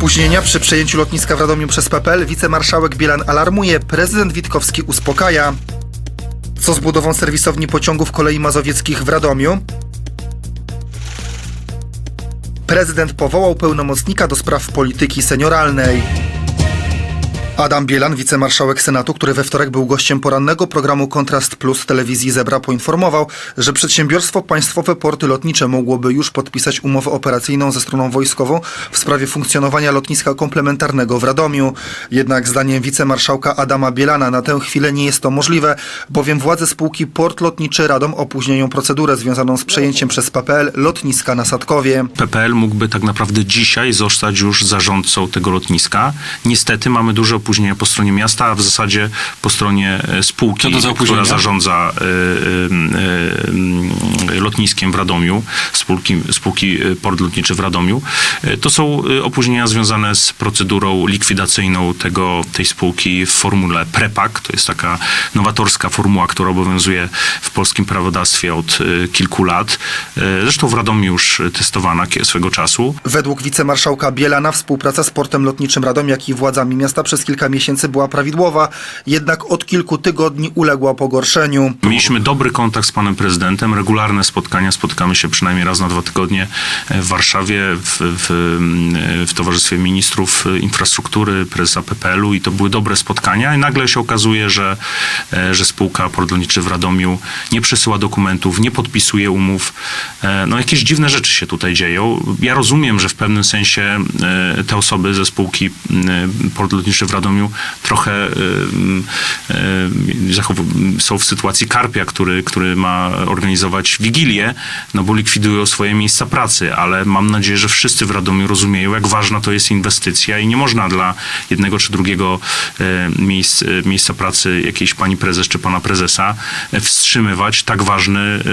Opóźnienia przy przejęciu lotniska w Radomiu przez PPL wicemarszałek Bielan alarmuje, prezydent Witkowski uspokaja. Co z budową serwisowni pociągów kolei mazowieckich w Radomiu? Prezydent powołał pełnomocnika do spraw polityki senioralnej. Adam Bielan, wicemarszałek Senatu, który we wtorek był gościem porannego programu Kontrast Plus telewizji Zebra, poinformował, że przedsiębiorstwo państwowe Porty Lotnicze mogłoby już podpisać umowę operacyjną ze stroną wojskową w sprawie funkcjonowania lotniska komplementarnego w Radomiu. Jednak zdaniem wicemarszałka Adama Bielana na tę chwilę nie jest to możliwe, bowiem władze spółki Port Lotniczy Radom opóźniają procedurę związaną z przejęciem przez PPL lotniska na Sadkowie. PPL mógłby tak naprawdę dzisiaj zostać już zarządcą tego lotniska. Niestety mamy opóźnienia po stronie miasta, a w zasadzie po stronie e, spółki, opóźnienia? która zarządza e, e, lotniskiem w Radomiu, spółki, spółki Port Lotniczy w Radomiu. To są opóźnienia związane z procedurą likwidacyjną tego, tej spółki w formule PREPAK. To jest taka nowatorska formuła, która obowiązuje w polskim prawodawstwie od kilku lat. Zresztą w Radomiu już testowana swego czasu. Według wicemarszałka Bielana współpraca z portem lotniczym Radom, jak i władzami miasta przez kilka miesięcy była prawidłowa, jednak od kilku tygodni uległa pogorszeniu. Mieliśmy dobry kontakt z panem prezydentem, regularne spotkania, spotykamy się przynajmniej raz na dwa tygodnie w Warszawie w, w, w Towarzystwie Ministrów Infrastruktury, prezesa PPL-u i to były dobre spotkania i nagle się okazuje, że, e, że spółka Port Lotniczy w Radomiu nie przesyła dokumentów, nie podpisuje umów. E, No jakieś dziwne rzeczy się tutaj dzieją. Ja rozumiem, że w pewnym sensie e, te osoby ze spółki Port Lotniczy w Radomiu trochę e, e, zachow- są w sytuacji karpia, który, który ma organizować wigilię, no bo likwidują swoje miejsca pracy, ale mam nadzieję, że wszyscy w Radomiu rozumieją, jak ważna to jest inwestycja i nie można dla jednego czy drugiego miejsc, miejsca pracy jakiejś pani prezes czy pana prezesa wstrzymywać tak ważny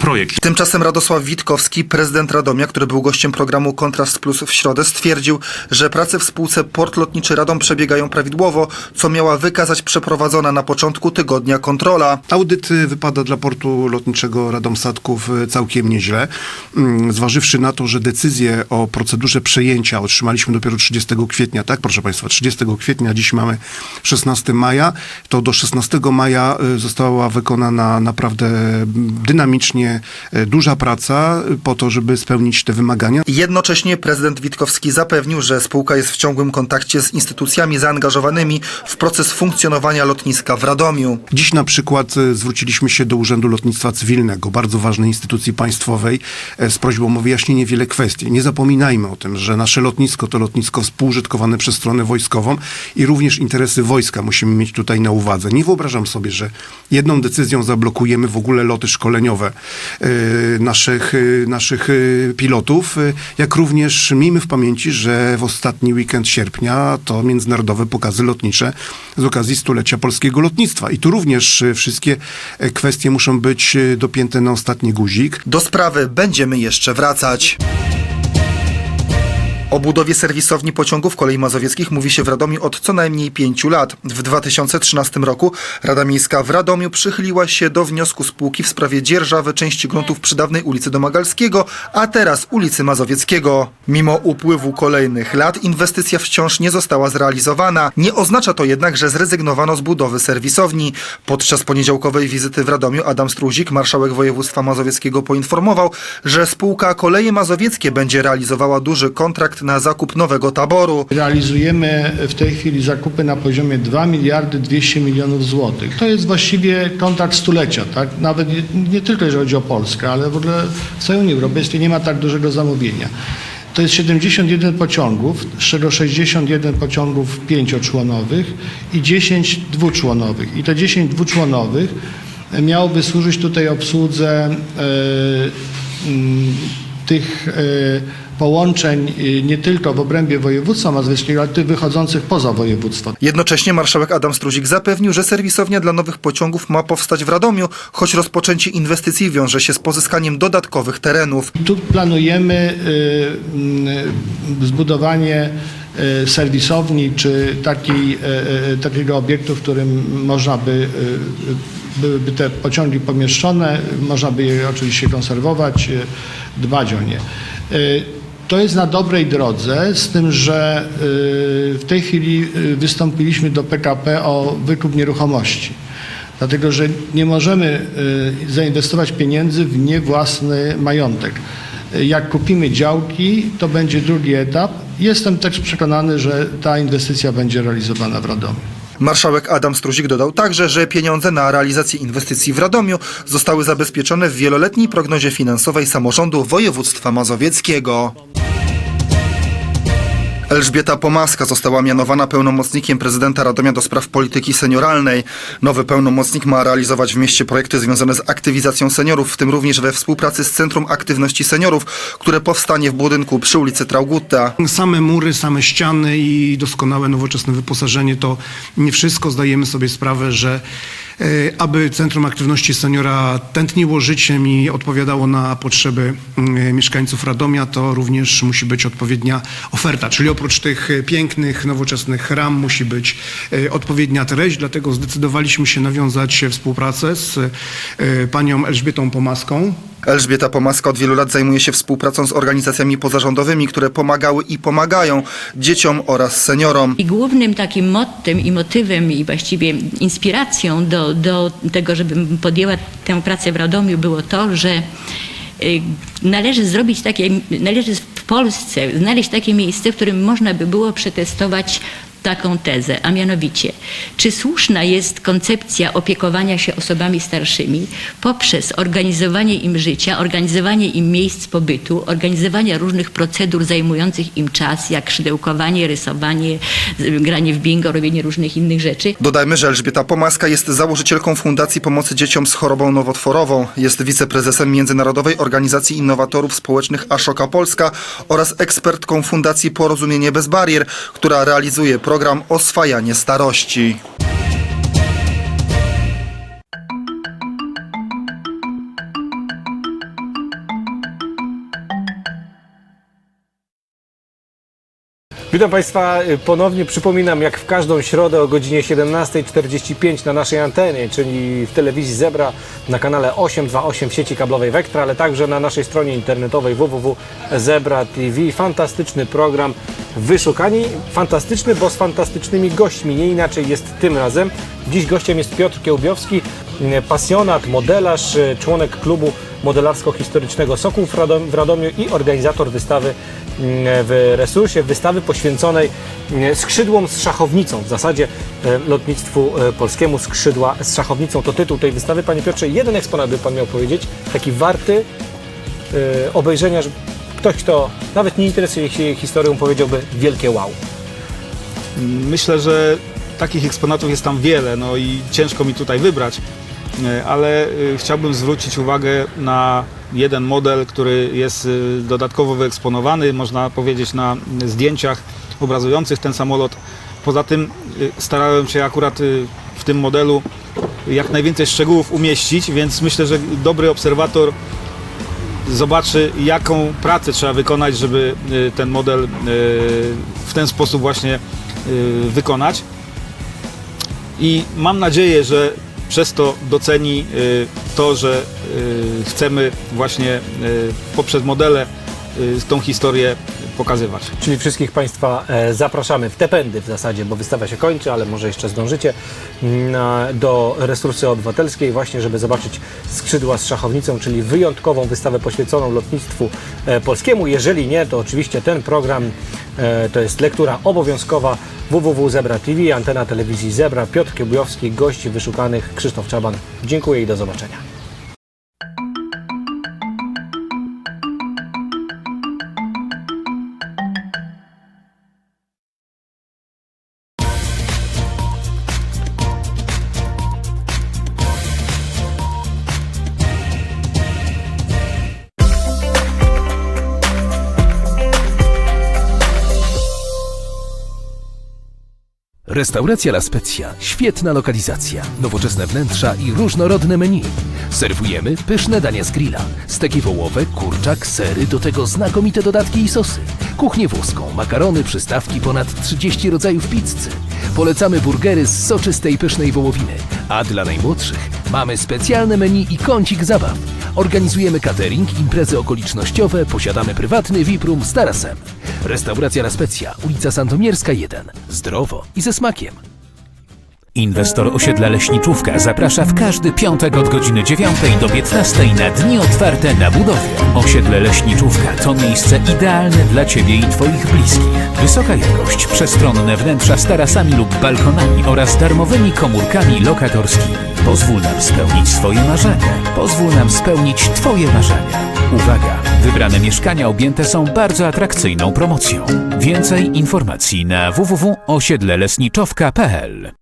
projekt. Tymczasem Radosław Witkowski, prezydent Radomia, który był gościem programu Kontrast Plus w środę, stwierdził, że prace w spółce Port Lotniczy Radom przebiegają prawidłowo, co miała wykazać przeprowadzona na początku tygodnia kontrola. Audyt y, wypada dla portu lotniczego Radom-Sadków y, całkiem nieźle. Mm, Zważywszy na to, że decyzję o procedurze przejęcia otrzymaliśmy dopiero 30 kwietnia, tak proszę Państwa, 30 kwietnia, dziś mamy 16 maja, to do 16 maja y, została wykonana naprawdę dynamicznie duża praca po to, żeby spełnić te wymagania. Jednocześnie prezydent Witkowski zapewnił, że spółka jest w ciągłym kontakcie z instytucjami zaangażowanymi w proces funkcjonowania lotniska w Radomiu. Dziś na przykład e, zwróciliśmy się do Urzędu Lotnictwa Cywilnego, bardzo ważnej instytucji państwowej, e, z prośbą o wyjaśnienie wiele kwestii. Nie zapominajmy o tym, że nasze lotnisko to lotnisko współużytkowane przez stronę wojskową i również interesy wojska musimy mieć tutaj na uwadze. Nie wyobrażam sobie, że jedną decyzją zablokujemy w ogóle loty szkoleniowe e, naszych, naszych pilotów, jak również miejmy w pamięci, że w ostatni weekend sierpnia to międzynarodowe pokazy lotnicze z okazji stulecia polskiego lotnictwa. I tu również e, wszystkie e, kwestie muszą być e, dopięte na ostatni guzik. Do sprawy będziemy jeszcze wracać. O budowie serwisowni pociągów kolei mazowieckich mówi się w Radomiu od co najmniej pięciu lat. W 2013 roku Rada Miejska w Radomiu przychyliła się do wniosku spółki w sprawie dzierżawy części gruntów przy dawnej ulicy Domagalskiego, a teraz ulicy Mazowieckiego. Mimo upływu kolejnych lat inwestycja wciąż nie została zrealizowana. Nie oznacza to jednak, że zrezygnowano z budowy serwisowni. Podczas poniedziałkowej wizyty w Radomiu Adam Struzik, marszałek województwa mazowieckiego poinformował, że spółka Koleje Mazowieckie będzie realizowała duży kontrakt na zakup nowego taboru. Realizujemy w tej chwili zakupy na poziomie 2 miliardy 200 milionów złotych. To jest właściwie kontrakt stulecia, tak? Nawet nie, tylko jeżeli chodzi o Polskę, ale w ogóle w całej Unii Europejskiej nie ma tak dużego zamówienia. To jest 71 pociągów, z czego 61 pociągów pięcioczłonowych i 10 dwuczłonowych. I te 10 dwuczłonowych miałoby służyć tutaj obsłudze e, mm, tych e, połączeń e, nie tylko w obrębie województwa mazowieckiego, ale tych wychodzących poza województwo. Jednocześnie marszałek Adam Struzik zapewnił, że serwisownia dla nowych pociągów ma powstać w Radomiu, choć rozpoczęcie inwestycji wiąże się z pozyskaniem dodatkowych terenów. Tu planujemy y, y, zbudowanie y, serwisowni czy takiej, y, y, takiego obiektu, w którym można by y, y, byłyby te pociągi pomieszczone, można by je oczywiście konserwować, y, dbać o nie. To jest na dobrej drodze, z tym, że y, w tej chwili y, wystąpiliśmy do PKP o wykup nieruchomości. Dlatego, że nie możemy y, zainwestować pieniędzy w niewłasny majątek. Jak kupimy działki, to będzie drugi etap. Jestem też przekonany, że ta inwestycja będzie realizowana w Radomiu. Marszałek Adam Struzik dodał także, że pieniądze na realizację inwestycji w Radomiu zostały zabezpieczone w wieloletniej prognozie finansowej samorządu województwa mazowieckiego. Elżbieta Pomaska została mianowana pełnomocnikiem prezydenta Radomia do spraw polityki senioralnej. Nowy pełnomocnik ma realizować w mieście projekty związane z aktywizacją seniorów, w tym również we współpracy z Centrum Aktywności Seniorów, które powstanie w budynku przy ulicy Traugutta. Same mury, same ściany i doskonałe nowoczesne wyposażenie to nie wszystko. Zdajemy sobie sprawę, że aby Centrum Aktywności Seniora tętniło życiem i odpowiadało na potrzeby mm, mieszkańców Radomia, to również musi być odpowiednia oferta. Czyli oprócz tych e, pięknych, nowoczesnych ram musi być e, odpowiednia treść. Dlatego zdecydowaliśmy się nawiązać współpracę z e, panią Elżbietą Pomaską, Elżbieta Pomaska od wielu lat zajmuje się współpracą z organizacjami pozarządowymi, które pomagały i pomagają dzieciom oraz seniorom. I głównym takim mottem i motywem i właściwie inspiracją do, do tego, żebym podjęła tę pracę w Radomiu było to, że y, należy zrobić takie, należy w Polsce znaleźć takie miejsce, w którym można by było przetestować taką tezę, a mianowicie, czy słuszna jest koncepcja opiekowania się osobami starszymi poprzez organizowanie im życia, organizowanie im miejsc pobytu, organizowanie różnych procedur zajmujących im czas, jak szydełkowanie, rysowanie, granie w bingo, robienie różnych innych rzeczy. Dodajmy, że Elżbieta Pomaska jest założycielką Fundacji Pomocy Dzieciom z chorobą nowotworową. Jest wiceprezesem Międzynarodowej Organizacji Innowatorów Społecznych Ashoka Polska oraz ekspertką Fundacji Porozumienie Bez Barier, która realizuje program Oswajanie Starości. Witam Państwa y, ponownie. Przypominam, jak w każdą środę o godzinie 17.45 na naszej antenie, czyli w telewizji Zebra na kanale 828 w sieci kablowej Vectra, ale także na naszej stronie internetowej www.zebra TV. Fantastyczny program Wyszukani. Fantastyczny, bo z fantastycznymi gośćmi. Nie inaczej jest tym razem. Dziś gościem jest Piotr Kiełbiowski, y, pasjonat, modelarz, y, członek klubu modelarsko-historycznego Sokół w Radom- w Radomiu i organizator wystawy mm, w resursie, wystawy poświęconej mm, skrzydłom z szachownicą, w zasadzie e, lotnictwu e, polskiemu skrzydła z szachownicą. To tytuł tej wystawy. Panie Piotrze, jeden eksponat by Pan miał powiedzieć, taki warty e, obejrzenia, ktoś, kto nawet nie interesuje się historią, powiedziałby wielkie wow. Myślę, że takich eksponatów jest tam wiele, no i ciężko mi tutaj wybrać, e, ale e, chciałbym zwrócić uwagę na jeden model, który jest e, dodatkowo wyeksponowany, można powiedzieć na zdjęciach obrazujących ten samolot. Poza tym starałem się akurat w tym modelu jak najwięcej szczegółów umieścić, więc myślę, że dobry obserwator zobaczy, jaką pracę trzeba wykonać, żeby y, ten model y, w ten sposób właśnie y, wykonać. I mam nadzieję, że przez to doceni to, że chcemy właśnie poprzez modele tą historię pokazywać. Czyli wszystkich Państwa e, zapraszamy w te pędy w zasadzie, bo wystawa się kończy, ale może jeszcze zdążycie na, do Resursy Obywatelskiej właśnie, żeby zobaczyć skrzydła z szachownicą, czyli wyjątkową wystawę poświęconą lotnictwu e, polskiemu. Jeżeli nie, to oczywiście ten program e, to jest lektura obowiązkowa www.zebra TV, antena telewizji Zebra, Piotr Kiełbujowski, gości wyszukanych Krzysztof Czaban. Dziękuję i do zobaczenia. Restauracja La Spezia. Świetna lokalizacja, nowoczesne wnętrza i różnorodne menu. Serwujemy pyszne dania z grilla. Steki wołowe, kurczak, sery, do tego znakomite dodatki i sosy. Kuchnię włoską, makarony, przystawki, ponad 30 rodzajów pizzy. Polecamy burgery z soczystej pysznej wołowiny. A dla najmłodszych Mamy specjalne menu i kącik zabaw. Organizujemy catering, imprezy okolicznościowe, posiadamy prywatny VIP room z tarasem. Restauracja La Specja, ulica Sandomierska 1. Zdrowo i ze smakiem. Inwestor osiedla Leśniczówka zaprasza w każdy piątek od godziny 9 do 15 na dni otwarte na budowie. Osiedle Leśniczówka to miejsce idealne dla Ciebie i Twoich bliskich. Wysoka jakość, przestronne wnętrza z tarasami lub balkonami oraz darmowymi komórkami lokatorskimi. Pozwól nam spełnić swoje marzenia. Pozwól nam spełnić Twoje marzenia. Uwaga! Wybrane mieszkania objęte są bardzo atrakcyjną promocją. Więcej informacji na www.osiedlelesniczówka.pl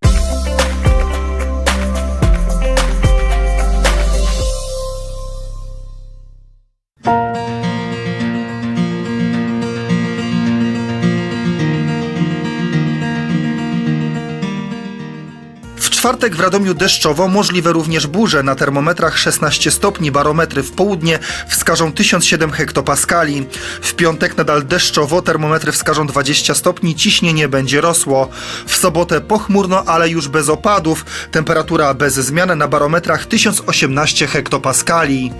czwartek w Radomiu deszczowo, możliwe również burze. Na termometrach 16 stopni, barometry w południe wskażą 1007 hektopaskali. W piątek nadal deszczowo, termometry wskażą 20 stopni, ciśnienie będzie rosło. W sobotę pochmurno, ale już bez opadów. Temperatura bez zmian na barometrach 1018 hektopaskali.